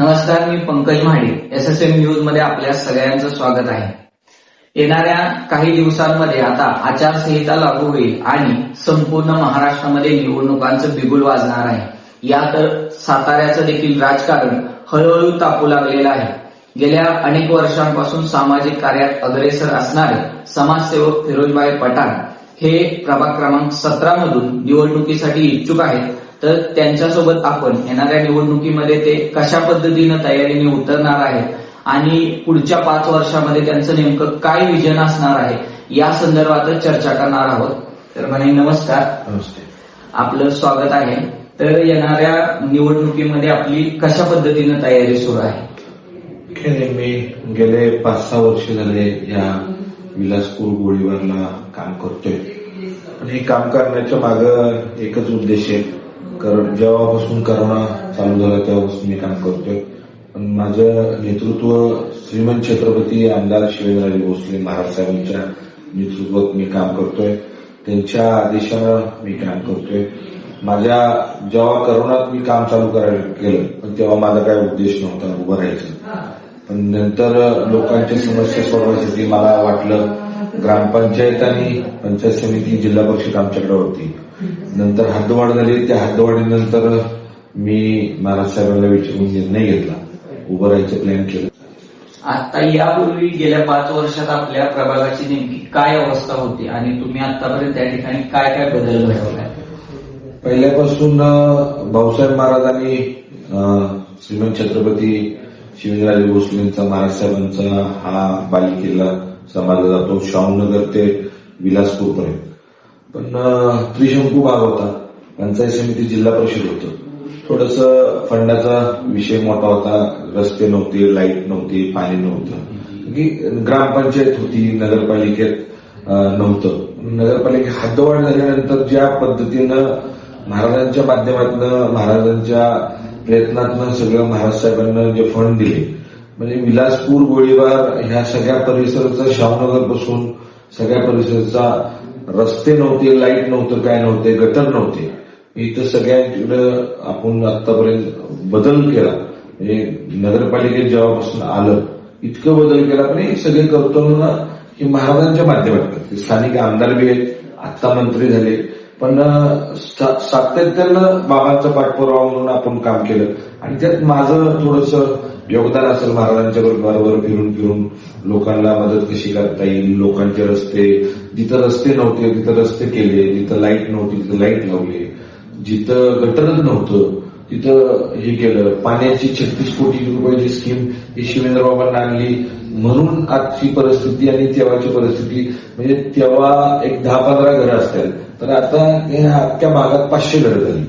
नमस्कार मी Pankaj Mahade. S S M न्यूजमध्ये आपल्या सगळ्यांचं स्वागत आहे. येणाऱ्या काही दिवसांमध्ये आता आचारसंहिता लागू होईल आणि संपूर्ण महाराष्ट्रामध्ये निवडणुकांचं बिगुल वाजणार आहे. या तर साताऱ्याचं देखील राजकारण हळूहळू तापू लागलेलं आहे. गेल्या अनेक वर्षांपासून सामाजिक कार्यात अग्रेसर असणारे समाजसेवक फिरोजबाई पठाण हे प्रभाग क्रमांक सतरा मधून निवडणुकीसाठी इच्छुक आहेत. तर त्यांच्यासोबत आपण येणाऱ्या निवडणुकीमध्ये ते कशा पद्धतीनं तयारीने उतरणार आहेत आणि पुढच्या पाच वर्षामध्ये त्यांचं नेमकं काय विजन असणार आहे या संदर्भातच चर्चा करणार आहोत. तर म्हणे नमस्कार. आपलं स्वागत आहे. तर येणाऱ्या निवडणुकीमध्ये आपली कशा पद्धतीनं तयारी सुरू आहे? मी गेले पाच सहा वर्ष झाले या विलासपूर गोळीबारला काम करतोय. आणि हे काम करण्याच्या माग एकच उद्देश आहे. कारण जेव्हापासून करोना चालू झाला तेव्हापासून मी काम करतोय. पण माझं नेतृत्व श्रीमंत छत्रपती आमदार शिवेंद्रजी भोसले महाराज साहेबांच्या नेतृत्वात मी काम करतोय. त्यांच्या आदेशानं मी काम करतोय. माझ्या जेव्हा करोनात मी काम चालू करायला केलं पण तेव्हा माझा काय उद्देश नव्हता उभं राहायचं. पण नंतर लोकांच्या समस्या सोडवण्यासाठी मला वाटलं ग्रामपंचायत आणि पंचायत समिती जिल्हा परिषद आमच्याकडे होती. नंतर हद्दवाढ झाली. त्या हद्दवाढीनंतर मी महाराज साहेबांना विचारून निर्णय घेतला. उभं राहायचं प्लॅन केलं. आता यापूर्वी गेल्या पाच वर्षात आपल्या प्रभागाची नेमकी काय अवस्था होती आणि तुम्ही आतापर्यंत त्या ठिकाणी काय काय बदल घडवलाय? पहिल्यापासून भाऊसाहेब महाराजांनी श्रीमंत छत्रपती शिवेंद्रराजे भोसलेंचा महाराज साहेबांचा हा बालिकेला समाजला जातो. शाहूनगर ते विलासपूर पर्यंत पण त्रिशंकू भाग होता पंचायत समिती जिल्हा परिषद होतं. थोडस फंडाचा विषय मोठा होता. रस्ते नव्हते लाइट नव्हती पाणी नव्हतं. की ग्रामपंचायत होती नगरपालिकेत नव्हतं. नगरपालिकेत हद्दवाढ झाल्यानंतर ज्या पद्धतीनं महाराजांच्या माध्यमातून महाराजांच्या प्रयत्नातनं सगळं महाराज साहेबांना जे फंड दिले म्हणजे विलासपूर गोळीबार ह्या सगळ्या परिसराचा शाहनगरपासून सगळ्या परिसराचा रस्ते नव्हते लाइट नव्हतं काय नव्हते गटर नव्हते. इथं सगळ्यांकडं आपण आतापर्यंत बदल केला. म्हणजे नगरपालिकेत जेव्हापासून आलं इतकं बदल केला पण हे सगळे करतो ना हे महाराजांच्या माध्यमातून. स्थानिक आमदार बी आहेत आत्ता मंत्री झाले. पण सातत्यानं बाबांचा पाठपुरावा म्हणून आपण काम केलं. आणि त्यात माझं थोडस योगदान असेल महाराजांच्या बरोबर फिरून फिरून लोकांना मदत कशी करता येईल लोकांचे रस्ते जिथं रस्ते नव्हते तिथं रस्ते केले जिथं लाइट नव्हती तिथं लाइट लावले. जिथं गटरच नव्हतं तिथं हे केलं. पाण्याची छत्तीस कोटी रुपयाची स्कीम ही शिवेंद्र बाबांना आणली. म्हणून आजची परिस्थिती आणि तेव्हाची परिस्थिती म्हणजे तेव्हा एक दहा पंधरा घरं असतील तर आता अख्ख्या भागात पाचशे घरं झाली.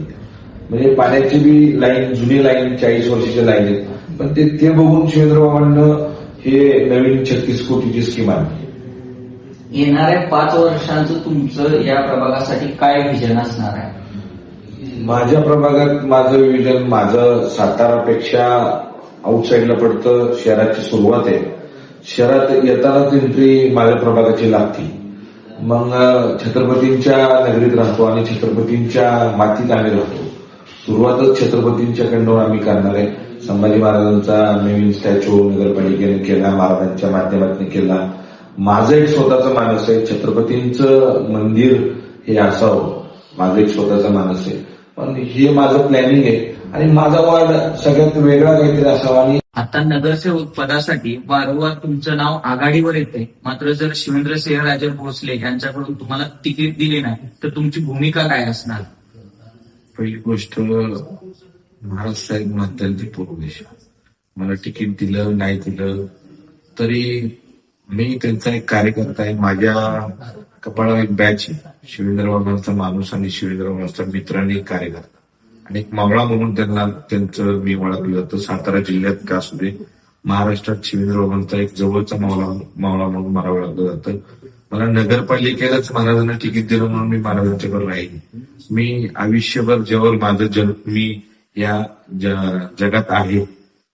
म्हणजे पाण्याची बी लाईन जुनी लाईन चाळीस वर्षाची लाईन आहेत. पण ते ते बघून शिवेंद्र बाबांना हे नवीन छत्तीस कोटीची स्कीम आणली. येणाऱ्या पाच वर्षांचं तुमचं या प्रभागासाठी काय विजन असणार आहे? माझ्या प्रभागात माझं विजन माझं सातारापेक्षा आउटसाईडला पडतं शहराची सुरुवात आहे. शहरात येतानाच एंट्री माझ्या प्रभागाची लागती. मग छत्रपतींच्या नगरीत राहतो आणि छत्रपतींच्या मातीत आम्ही राहतो. सुरुवातच छत्रपतींच्या छत्रपतींच्याकडून आम्ही करणार आहे. संभाजी महाराजांचा नवीन स्टॅच्यू नगरपालिकेने केला महाराजांच्या माध्यमातून केला. माझं एक स्वतःचं मानस आहे. छत्रपतींचं मंदिर हे असावं. माझं एक स्वतःचा मानस आहे. पण हे माझं प्लॅनिंग आहे. आणि माझा वार्ड सगळ्यात वेगळा काहीतरी असावा आणि आता नगरसेवक पदासाठी वारंवार तुमचं नाव आघाडीवर येते मात्र जर शिवेंद्र सिंहराजे भोसले यांच्याकडून तुम्हाला तिकीट दिले नाही तर तुमची भूमिका काय असणार? पहिली गोष्ट महाराज साहेब म्हणतात ती पूर्वेश मला तिकीट दिलं नाही दिलं तरी मी त्यांचा एक कार्यकर्ता आहे. माझ्या कपाळावर एक बॅच आहे. शिवेंद्र बाबांचा माणूस आणि शिवेंद्र बाबांचा मित्र आणि एक कार्यकर्ता. आणि एक मावळा म्हणून त्यांना त्यांचं मी ओळखलं. जातं सातारा जिल्ह्यात का असू दे महाराष्ट्रात शिवेंद्र बाबांचा एक जवळचा मावळा मावळा म्हणून मला ओळखलं जातं. मला नगरपालिकेलाच महाराजांना तिकीट दिलं म्हणून मी महाराजांच्याकडे राहील मी आयुष्यभर जेव्हा माझं जन मी या ज- जगात आहे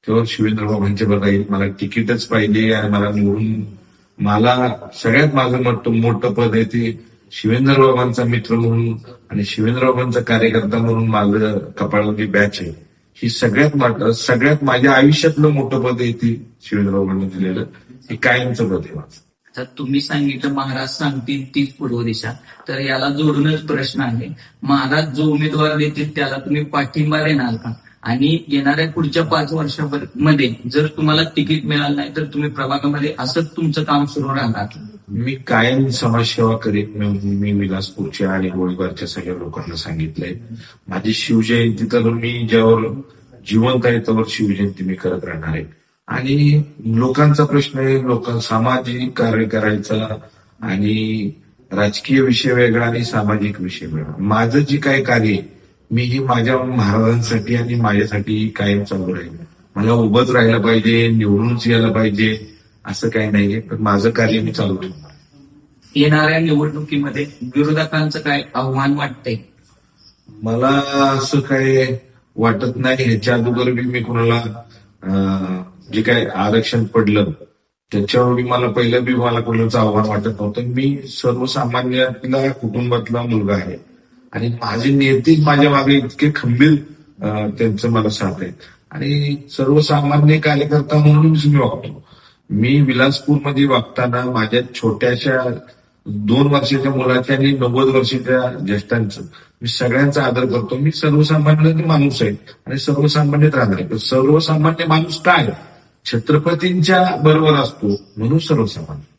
तेव्हा शिवेंद्र बाबांच्याकडे राहील मला तिकीटच पाहिजे आणि मला निवडून मला सगळ्यात माझं मोठं मोठं पद आहे ते शिवेंद्र बाबांचा मित्र म्हणून आणि शिवेंद्र बाबांचा कार्यकर्ता म्हणून माझं कपाळावरती बॅच आहे. ही सगळ्यात मोठं सगळ्यात माझ्या आयुष्यातलं मोठं पद आहे ती शिवेंद्रबाबांनी दिलेलं. हे कायमचं पद आहे माझं. तर तुम्ही सांगितलं महाराज सांगतील तीच पूर्व दिशा. तर याला जोडूनच प्रश्न आहे. महाराज जो उमेदवार देतील त्याला तुम्ही पाठिंबा देणार का? आणि येणाऱ्या पुढच्या पाच वर्षामध्ये जर तुम्हाला तिकीट मिळालं नाही तर तुम्ही प्रभागामध्ये असंच तुमचं काम सुरू राहणार. मी कायम समाजसेवा करीत मी मी विलासपूरच्या आणि गोळीबारच्या सगळ्या लोकांना सांगितलंय. माझी शिवजयंती तर मी ज्यावर जिवंत आहे त्यावर शिवजयंती मी करत राहणार आहे. आणि लोकांचा प्रश्न आहे लोक सामाजिक कार्य करायचा आणि राजकीय विषय वेगळा आणि सामाजिक विषय वेगळा. माझं जे काही कार्य आहे मी ही माझ्या महाराजांसाठी आणि माझ्यासाठी कायम चालू राहील मला उभंच राहायला पाहिजे निवडूनच यायला पाहिजे असं काही नाहीये. पण माझं कार्य मी चालू ठेवणार. येणाऱ्या निवडणुकीमध्ये विरोधकांचं काय आव्हान वाटतंय? मला असं काय वाटत नाही. ह्याच्या अगोदर बी मी कोणाला जे काय आरक्षण पडलं त्याच्यावर बी मला पहिलं बी मला कोणाचं आव्हान वाटत नव्हतं. मी सर्वसामान्यातला कुटुंबातला मुलगा आहे. आणि माझे नेते माझ्या मागे इतके खंबीर त्यांचं मला साथ आहे आणि सर्वसामान्य कार्यकर्ता म्हणूनच मी वागतो. मी विलासपूरमध्ये वागताना माझ्या छोट्याशा दोन वर्षाच्या मुलाच्या आणि नव्वद वर्षाच्या ज्येष्ठांचं मी सगळ्यांचा आदर करतो. मी सर्वसामान्य माणूस आहे. आणि सर्वसामान्यत राहणार. आहे सर्वसामान्य माणूस काय? छत्रपतींच्या बरोबर असतो म्हणून सर्वसामान्य.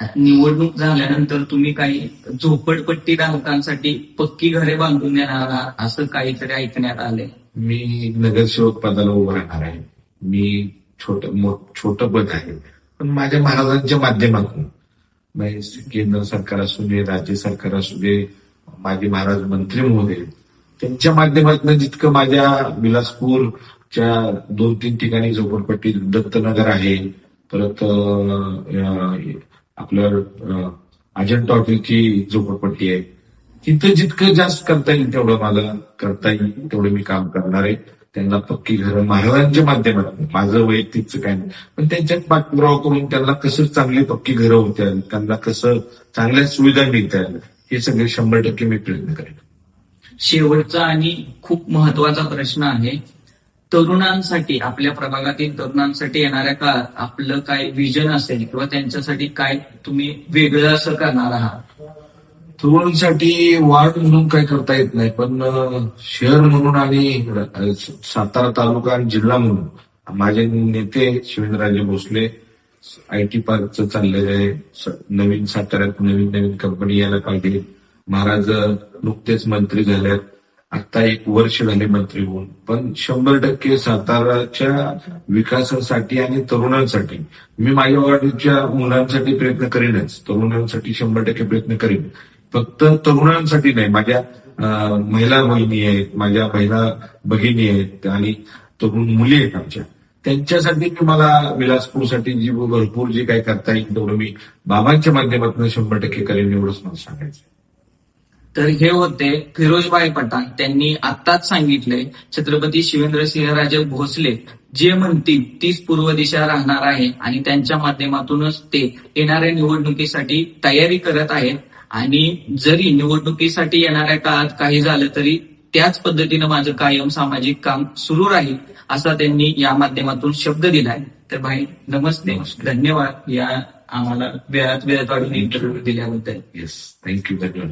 निवडणूक झाल्यानंतर तुम्ही काही झोपडपट्टी धारकांसाठी पक्की घरे बांधून देणार आहात असं काहीतरी ऐकण्यात आलंय? मी नगरसेवक पदाला उभं राहणार आहे. मी छोट छोट पद आहे. पण माझ्या महाराजांच्या माध्यमातून म्हणजे केंद्र सरकार असू दे राज्य सरकार असू दे माझे महाराज मंत्री महोदय त्यांच्या माध्यमातून जितकं माझ्या विलासपूरच्या दोन तीन ठिकाणी झोपडपट्टी दत्तनगर आहे परत आपलं अं, हॉटेलची झोपडपट्टी आहे. तिथं जितकं जास्त करता येईल तेवढं मला करता येईल तेवढं मी काम करणार आहे. त्यांना पक्की घर महाराजांच्या माध्यमातून माझं वैयक्तिकचं काय नाही. पण त्यांच्यात पाठपुरावा करून त्यांना कसं चांगली पक्की घरं होत्या त्यांना कसं चांगल्या सुविधा मिळत्या हे सगळे शंभर टक्के मी प्रयत्न करेन. शेवटचा आणि खूप महत्त्वाचा प्रश्न आहे तरुणांसाठी आपल्या प्रभागातील तरुणांसाठी येणाऱ्या काळात आपलं काय विजन असेल किंवा त्यांच्यासाठी काय तुम्ही वेगळं असं करणार आहात? तरुणांसाठी वार्ड म्हणून काय करता येत नाही पण शहर म्हणून आणि सातारा तालुका आणि जिल्हा म्हणून. माझे नेते शिवेंद्रराजे भोसले आय टी पार्कचं चाललेलं आहे. नवीन साताऱ्यात नवीन नवीन कंपनी यायला पाहिजे. महाराज नुकतेच मंत्री झाल्यात. आता एक वर्ष झाले मंत्री होऊन. पण शंभर टक्के साताराच्या विकासासाठी आणि तरुणांसाठी मी माझ्या वाढीच्या मुलांसाठी प्रयत्न करीनच. तरुणांसाठी शंभर टक्के प्रयत्न करीन. फक्त तरुणांसाठी नाही माझ्या महिला बहिणी आहेत माझ्या महिला बहिणी आहेत आणि तरुण मुली आहेत आमच्या. त्यांच्यासाठी मी मला विलासपूरसाठी जी भरपूर जे काही करता येईल तेवढं मी बाबांच्या माध्यमातून शंभर टक्के करेन एवढंच मला सांगायचं तर हे होते फिरोजबाई पठाण. त्यांनी आत्ताच सांगितलंय छत्रपती शिवेंद्रसिंहराजे भोसले जे म्हणतील तीच पूर्व दिशा राहणार आहे आणि त्यांच्या माध्यमातूनच ते येणाऱ्या निवडणुकीसाठी तयारी करत आहेत. आणि जरी निवडणुकीसाठी येणाऱ्या काळात काही झालं तरी त्याच पद्धतीनं माझं कायम सामाजिक काम सुरू राहील असा त्यांनी या माध्यमातून शब्द दिलाय. तर भाई नमस्ते. धन्यवाद या आम्हाला वेळात वेळ काढून इंटरव्ह्यू दिल्याबद्दल. येस थँक्यू धन्यवाद.